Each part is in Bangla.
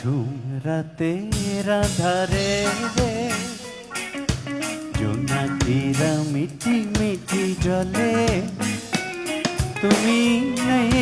রাতের আধারে জোনাকিরা মিটি মিটি জলে তুমি নেই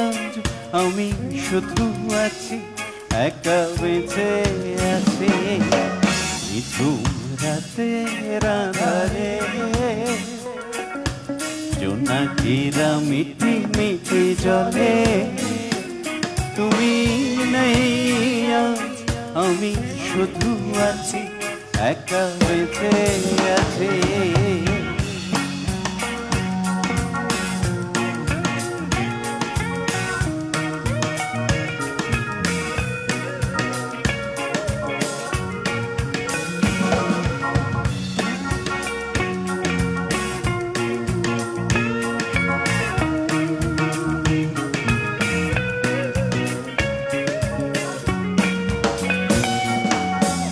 আজ আমি শুধু আছি একা বেঁচে আছি নিঝুম রাতের আধারে জোনাকিরা মিটি মিটি জলে তুমি নেই আমি শুধু আছি একা বেঁচে আছি।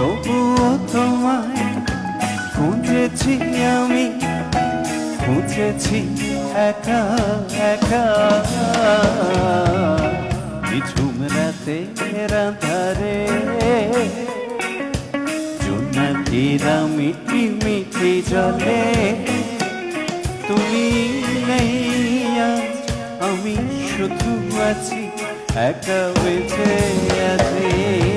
তবুও তোমায় খুঁজেছি আমি, খুঁজেছি একা একা। নিঝুম রাতে রাধারে জোনাকিরা মিটি মিটি জলে। তুমি নেই আমি শুধু আছি, একা বেঁচে আছি।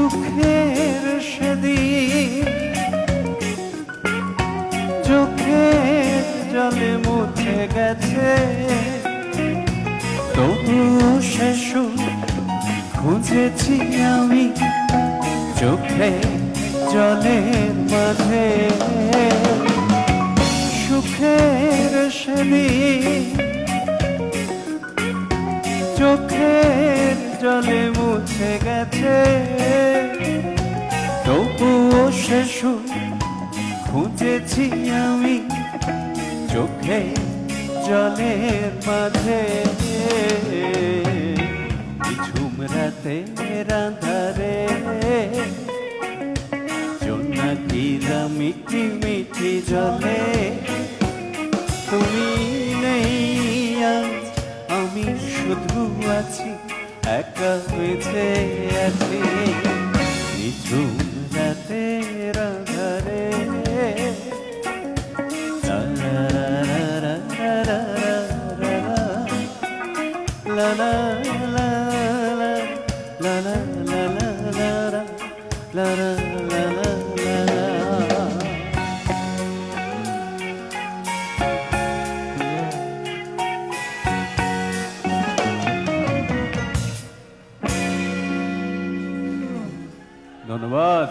সুখের সেদিন, চোখের জলে মুছে গেছে। তবু সে খুঁজেছি আমি চোখে জলের মাঝে। সুখের সেদিন তবুও সুখ খুঁজেছি আমি চোখে, জলের মাঝে। ঝুম রাতে রাধারে জোনাকিরা মিটি মিটি জলে। তুমি নেই আমি শুধু আছি, একা বেঁচে আছি নিঝুম ধন্যবাদ